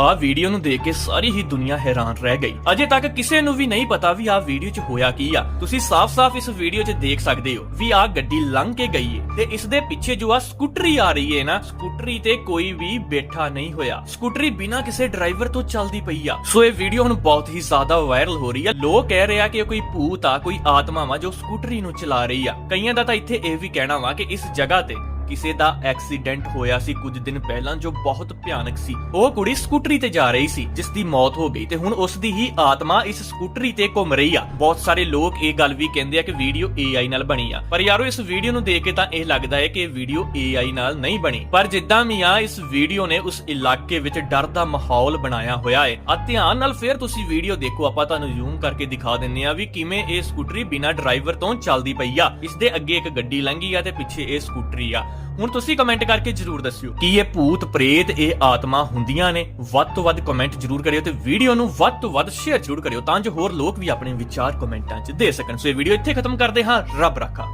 ਆਹ ਵੀਡੀਓ ਨੂੰ ਦੇਖ ਕੇ ਸਾਰੀ ਹੀ ਦੁਨੀਆ ਹੈਰਾਨ ਰਹਿ ਗਈ। ਅਜੇ ਤੱਕ ਕਿਸੇ ਨੂੰ ਵੀ ਨਹੀਂ ਪਤਾ ਵੀ ਆਹ ਵੀਡੀਓ 'ਚ ਹੋਇਆ ਕੀ ਆ। ਤੁਸੀਂ ਸਾਫ਼-ਸਾਫ਼ ਇਸ ਵੀਡੀਓ 'ਚ ਦੇਖ ਸਕਦੇ ਹੋ ਵੀ ਆ ਗੱਡੀ ਲੰਘ ਕੇ ਗਈ ਏ ਤੇ ਇਸ ਦੇ ਪਿੱਛੇ ਜੋ ਆ ਸਕੂਟਰੀ ਆ ਰਹੀ ਏ ਨਾ, ਸਕੂਟਰੀ ਤੇ ਕੋਈ ਵੀ ਬੈਠਾ ਨਹੀਂ ਹੋਇਆ। ਸਕੂਟਰੀ ਬਿਨਾਂ ਕਿਸੇ ਡਰਾਈਵਰ ਤੋਂ ਚੱਲਦੀ ਪਈ ਆ। ਸੋ ਇਹ ਵੀਡੀਓ ਹੁਣ ਬਹੁਤ ਹੀ ਜ਼ਿਆਦਾ ਵਾਇਰਲ ਹੋ ਰਹੀ ਆ। ਲੋਕ ਕਹਿ ਰਹੇ ਆ ਕਿ ਕੋਈ ਭੂਤ ਆ, ਕੋਈ ਆਤਮਾ ਵਾ ਜੋ ਸਕੂਟਰੀ ਨੂੰ ਚਲਾ ਰਹੀ ਆ। ਕਈਆਂ ਦਾ ਤਾਂ ਇੱਥੇ ਇਹ ਵੀ ਕਹਿਣਾ ਵਾ ਕਿ ਇਸ ਜਗ੍ਹਾ ਤੇ ਕਿਸੇ ਦਾ ਐਕਸੀਡੈਂਟ ਹੋਇਆ ਸੀ ਕੁਝ ਦਿਨ ਪਹਿਲਾਂ ਜੋ ਬਹੁਤ ਭਿਆਨਕ ਸੀ। ਉਹ ਕੁੜੀ ਸਕੂਟਰੀ ਤੇ ਜਾ ਰਹੀ ਸੀ, ਜਿਸ ਦੀ ਮੌਤ ਹੋ ਗਈ ਤੇ ਹੁਣ ਉਸ ਦੀ ਹੀ ਆਤਮਾ ਇਸ ਸਕੂਟਰੀ ਤੇ ਘੁੰਮ ਰਹੀ ਆ। ਬਹੁਤ ਸਾਰੇ ਲੋਕ ਇਹ ਗੱਲ ਵੀ ਕਹਿੰਦੇ ਆ ਕਿ ਵੀਡੀਓ AI ਨਾਲ ਬਣੀ ਆ। ਪਰ ਯਾਰੋ, ਇਸ ਵੀਡੀਓ ਨੂੰ ਦੇਖ ਕੇ ਤਾਂ ਇਹ ਲੱਗਦਾ ਹੈ ਕਿ ਇਹ ਵੀਡੀਓ AI ਨਾਲ ਨਹੀਂ ਬਣੀ। ਪਰ ਜਿੱਦਾਂ ਵੀ ਆ ਇਸ ਵੀਡੀਓ ਨੇ ਉਸ ਇਲਾਕੇ ਵਿੱਚ ਡਰ ਦਾ ਮਾਹੌਲ ਬਣਾਇਆ ਹੋਇਆ ਹੈ। ਆ ਧਿਆਨ ਨਾਲ ਫੇਰ ਤੁਸੀਂ ਵੀਡੀਓ ਦੇਖੋ। ਆਪਾਂ ਤੁਹਾਨੂੰ ਜ਼ੂਮ ਕਰਕੇ ਦਿਖਾ ਦਿੰਨੇ ਆ ਵੀ ਕਿਵੇਂ ਇਹ ਸਕੂਟਰੀ ਬਿਨਾਂ ਡਰਾਈਵਰ ਤੋਂ ਚੱਲਦੀ ਪਈ ਆ। ਇਸ ਦੇ ਅੱਗੇ ਇੱਕ ਗੱਡੀ ਲੰਘੀ ਆ ਤੇ ਪਿੱਛੇ ਇਹ ਸਕੂਟਰੀ ਆ। ਹੁਣ ਤੁਸੀਂ ਕਮੈਂਟ ਕਰਕੇ ਜਰੂਰ ਦੱਸਿਓ ਕਿ ਇਹ ਭੂਤ, ਪ੍ਰੇਤ, ਇਹ ਆਤਮਾ ਹੁੰਦੀਆਂ ਨੇ। ਵੱਧ ਤੋਂ ਵੱਧ ਕਮੈਂਟ ਜਰੂਰ ਕਰਿਓ ਤੇ ਵੀਡੀਓ ਨੂੰ ਵੱਧ ਤੋਂ ਵੱਧ ਸ਼ੇਅਰ ਜਰੂਰ ਕਰਿਓ ਤਾਂ ਜੋ ਹੋਰ ਲੋਕ ਵੀ ਆਪਣੇ ਵਿਚਾਰ ਕਮੈਂਟਾਂ 'ਚ ਦੇ ਸਕਣ। ਸੋ ਇਹ ਵੀਡੀਓ ਇੱਥੇ ਖਤਮ ਕਰਦੇ ਹਾਂ। ਰੱਬ ਰੱਖਾ।